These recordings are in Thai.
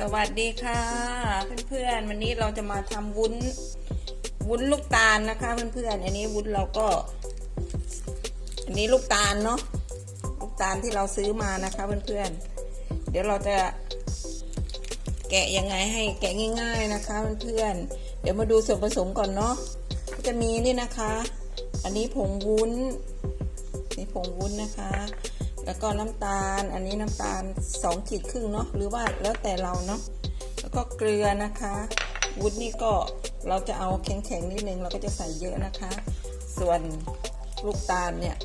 สวัสดีค่ะ เพื่อนๆวันนี้เราจะมาทำวุ้นวุ้นลูกตาลนะคะเพื่อนๆอันนี้วุ้นเราก็ อันนี้ลูกตาลเนาะลูกตาลที่เราซื้อมานะคะเพื่อนๆเดี๋ยวเราจะแกะยังไงให้แกะง่าย ๆนะคะเพื่อนๆเดี๋ยวมาดูส่วนผสมก่อนเนาะก็จะมีนี่นะคะ อันนี้ผงวุ้นนี่ผงวุ้นนะคะ แล้วก็น้ำตาล อันนี้น้ำตาลสองขีดครึ่งเนาะ หรือว่าแล้วแต่เราเนาะ แล้วก็เกลือนะคะ วุ้นนี่ก็เราจะเอาแข็งๆนิดนึงเราก็จะใส่เยอะนะคะ ส่วนลูกตาลเนี่ย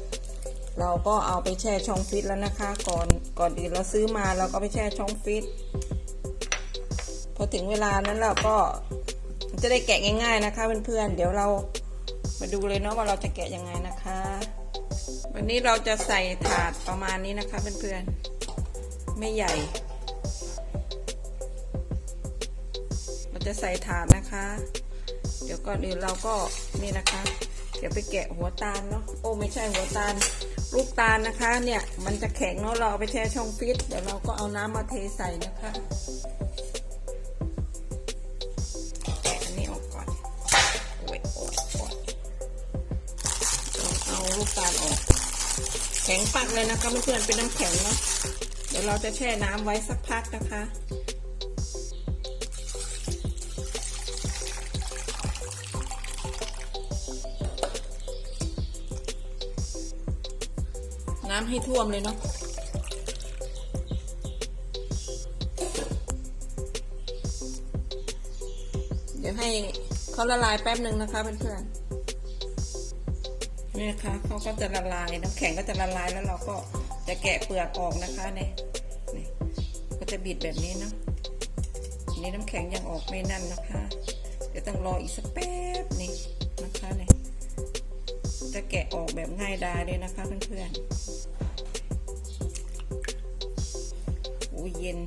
เราก็เอาไปแช่ช่องฟิตแล้วนะคะ ก่อนก่อนอื่นเราซื้อมาเราก็ไปแช่ช่องฟิตพอถึงเวลานั้นเราก็จะได้แกะง่าย ๆนะคะเพื่อนๆเดี๋ยวเรามาดูเลยเนาะว่าเราจะแกะยังไงนะคะ วันนี้เราจะใส่ถาดประมาณนี้นะคะเพื่อนๆ ไม่ใหญ่ เราจะใส่ถาดนะคะ เดี๋ยวก่อนอื่นเราก็นี่นะคะ เดี๋ยวไปแกะหัวตาลเนาะ โอ้ไม่ใช่หัวตาล ลูกตาลนะคะ เนี่ยมันจะแข็งเนาะเราเอาไปแช่ช่องฟิต เดี๋ยวเราก็เอาน้ำมาเทใส่นะคะ ปักเลยนะคะเพื่อนๆเป็นน้ำแข็งเนาะเดี๋ยวเราจะแช่น้ำไว้สักพักนะคะน้ำให้ท่วมเลยเนาะ เดี๋ยวให้เขาละลายแป๊บหนึ่งนะคะเพื่อนๆ นี่นะคะเขาก็จะละลายน้ำแข็งก็จะละลายแล้วเราก็จะแกะเปลือกออกนะคะเนี่ยนี่ก็จะบิดแบบนี้เนาะนนี้น้ำแข็งยังออกไม่นั่นนะคะ เดี๋ยวต้องรออีกสักแป๊บนี่นะคะเนี่ยจะแกะออกแบบง่ายดายเลยนะคะเพื่อนๆอู้เย็น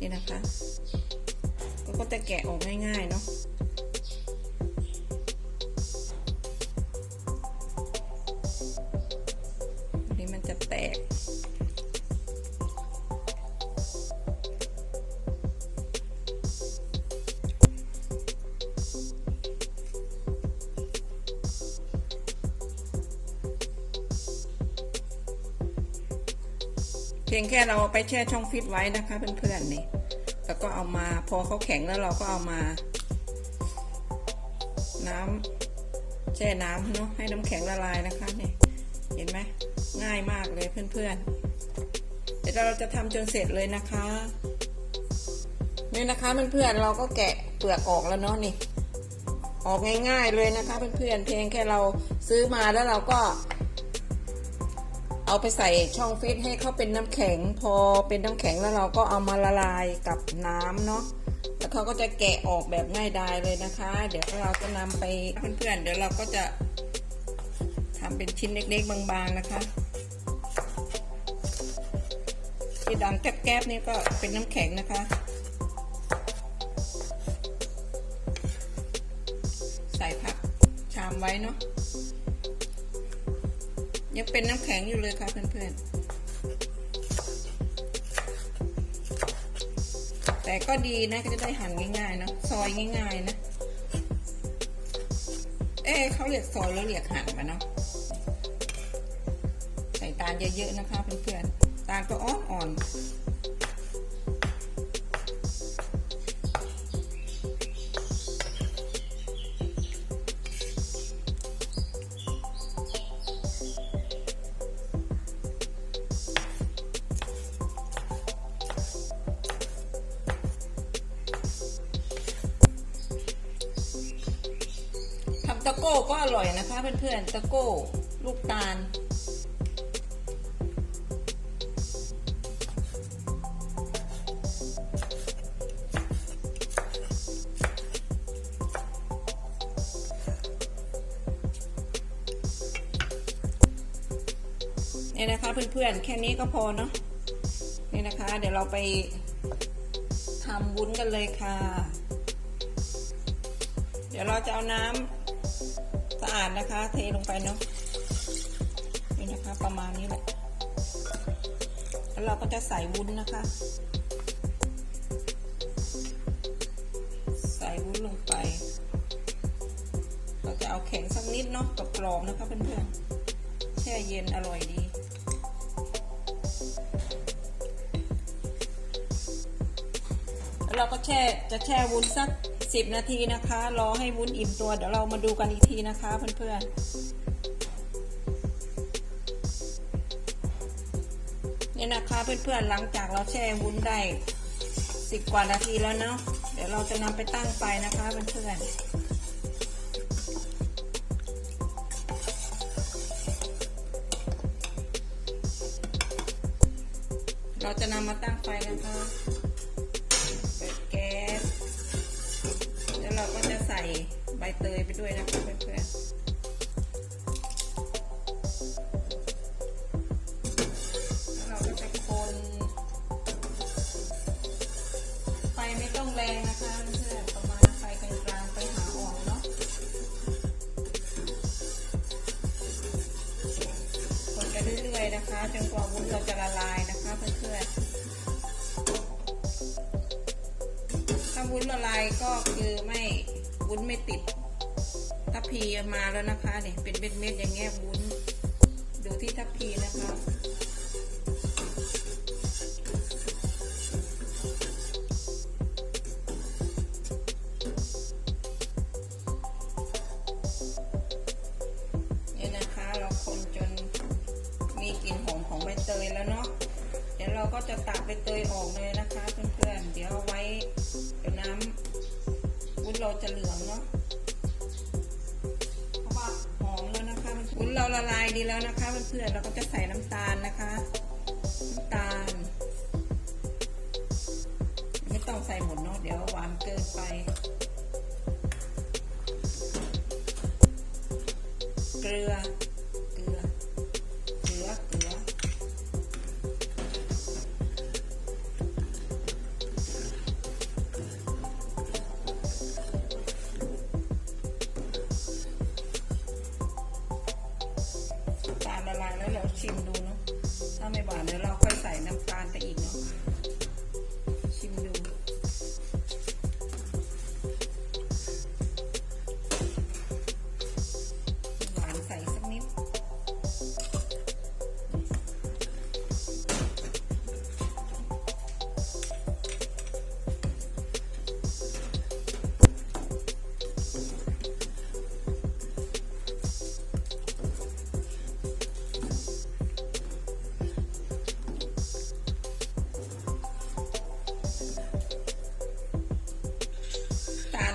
นี่นะคะก็ก็จะแกะออกง่ายๆเนาะ พียงแค่เราไปแช่ช่องฟิตไว้นะคะเพื่อนๆนี่แล้วก็เอามาพอเขาแข็งแล้วเราก็เอามา น้ำแช่น้ำเนาะให้น้ำแข็งละลายนะคะนี่เห็นไหมง่ายมากเลยเพื่อนๆ เดี๋ยวเราจะทำจนเสร็จเลยนะคะนี่นะคะเพื่อนๆเราก็แกะเปลือกออกแล้วเนาะนี่ออกง่ายๆเลยนะคะเพื่อนๆเพียงแค่เราซื้อมาแล้วเราก็ เอาไปใส่ช่องฟิตให้เขาเป็นน้ำแข็ง พอเป็นน้ำแข็งแล้วเราก็เอามาละลายกับน้ำเนาะแล้วเขาก็จะแกะออกแบบง่ายดายเลยนะคะ เดี๋ยวเราจะนำไปเพื่อนๆเดี๋ยวเราก็จะทำเป็นชิ้นเล็กๆ บางๆนะคะที่ดังแก๊บๆนี่ก็เป็นน้ำแข็งนะคะใส่ผักชามไว้เนาะ ยังเป็นน้ำแข็งอยู่เลยค่ะเพื่อนๆ แต่ก็ดีนะก็จะได้หั่นง่ายๆเนะซอยง่ายๆนะ เอ๊เขาเรียกซอยแล้วเรียกหั่นมาเนาะใส่ตาลเยอะๆนะคะเพื่อนๆ ตาลก็อ่อนๆ ตะโก้ก็อร่อยนะคะเพื่อนๆ ตะโก้ ลูกตาล นี่นะคะเพื่อนๆ แค่นี้ก็พอเนาะ นี่นะคะ เดี๋ยวเราไปทำวุ้นกันเลยค่ะ เดี๋ยวเราจะเอาน้ำะอาดนะคะ เทลงไปเนาะนี่นะคะประมาณนี้แหละแล้วเราก็จะใส่วุ้นนะคะ ใส่วุ้นลงไป เราจะเอาแข็งสักนิดเนาะกับกรอบนะคะเพื่อนๆแช่เย็นอร่อยดีแล้วเราก็แช่จะแช่วุ้นสัก สิบนาทีนะคะ รอให้วุ้นอิ่มตัว เดี๋ยวเรามาดูกันอีกทีนะคะเพื่อนๆเนี่ยนะคะเพื่อนๆหลังจากเราแช่วุ้นได้สิบกว่านาทีแล้วเนาะ เดี๋ยวเราจะนำไปตั้งไฟนะคะเพื่อนๆเราจะนำมาตั้งไฟนะคะ ไปด้วยนะคะเพื่อนๆแล้วเราก็จะคนไฟไม่ต้องแรงนะคะเพื่อนประมาณไฟกลางๆไปหาอ่อนเนาะคนไปเรื่อยๆนะคะจนกว่าวุ้นเราจะละลายนะคะเพื่อนๆถ้าวุ้นละลายก็คือไม่วุ้นไม่ติด พพีมาแล้วนะคะเนี่ยเป็นเม็ดๆอย่างเงี้ยวุ้นดูที่ทัพพีนะคะนี่นะคะเราคนจนมีกลิ่นหอมของใบเตยแล้วเนาะเดี๋ยวเราก็จะตักใบเตยออกเลยนะคะเพื่อนๆเดี๋ยวเอาไว้เดี๋ยวน้ำวุ้นเราจะเหลืองเนาะ เราละลายดีแล้วนะคะเพื่อนๆเราก็จะใส่น้ำตาลนะคะน้ำตาล ไม่ต้องใส่หมดเนาะเดี๋ยวหวานเกินไปเกลือ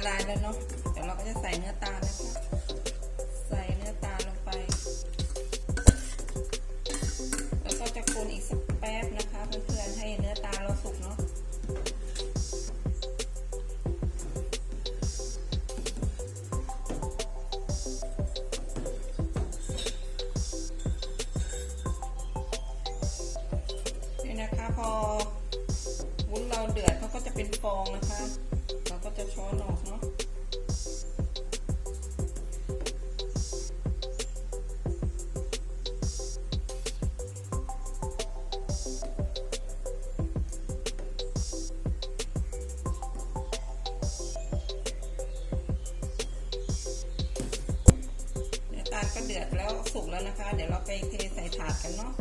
ลายแล้วเนาะ เดี๋ยวเราก็จะใส่เนื้อตาล จะช้อนออกเนาะเนื้อตาลก็เดือดแล้วสุกแล้วนะคะ เดี๋ยวเราไปเทใส่ถาดกันเนาะ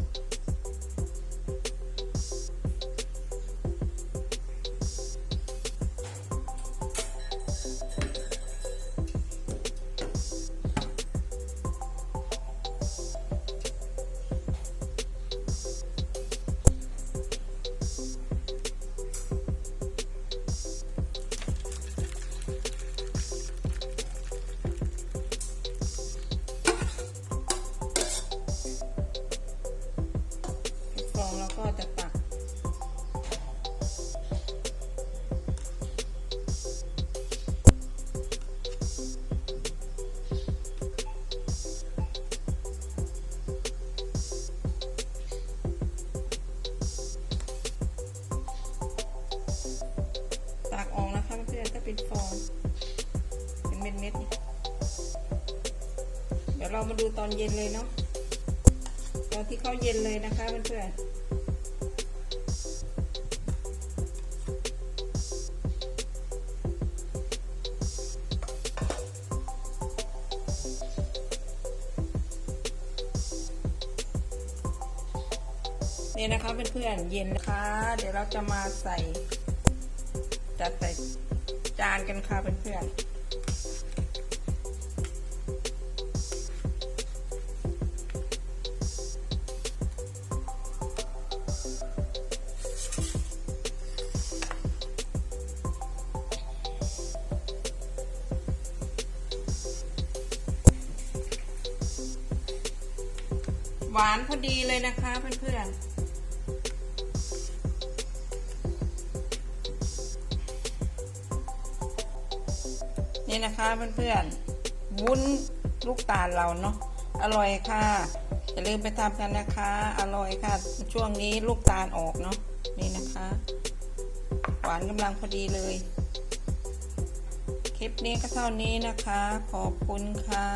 ก็จะตัก ตักออกนะคะเพื่อนๆถ้าเป็นฟองเป็นเม็ดเม็ดเดี๋ยวเรามาดูตอนเย็นเลยเนาะตอนที่เข้าเย็นเลยนะคะเพื่อนๆ นี่นะคะเพื่อนๆเย็นนะคะ เดี๋ยวเราจะมาใส่จัดใส่จานกันค่ะเพื่อนๆหวานพอดีเลยนะคะเพื่อนๆ นี่นะคะเพื่อนๆวุ้นลูกตาลเราเนาะอร่อยค่ะอย่าลืมไปทำกันนะคะ อร่อยค่ะ ช่วงนี้ลูกตาลออกเนาะนี่นะคะ หวานกำลังพอดีเลย คลิปนี้ก็เท่านี้นะคะ ขอบคุณค่ะ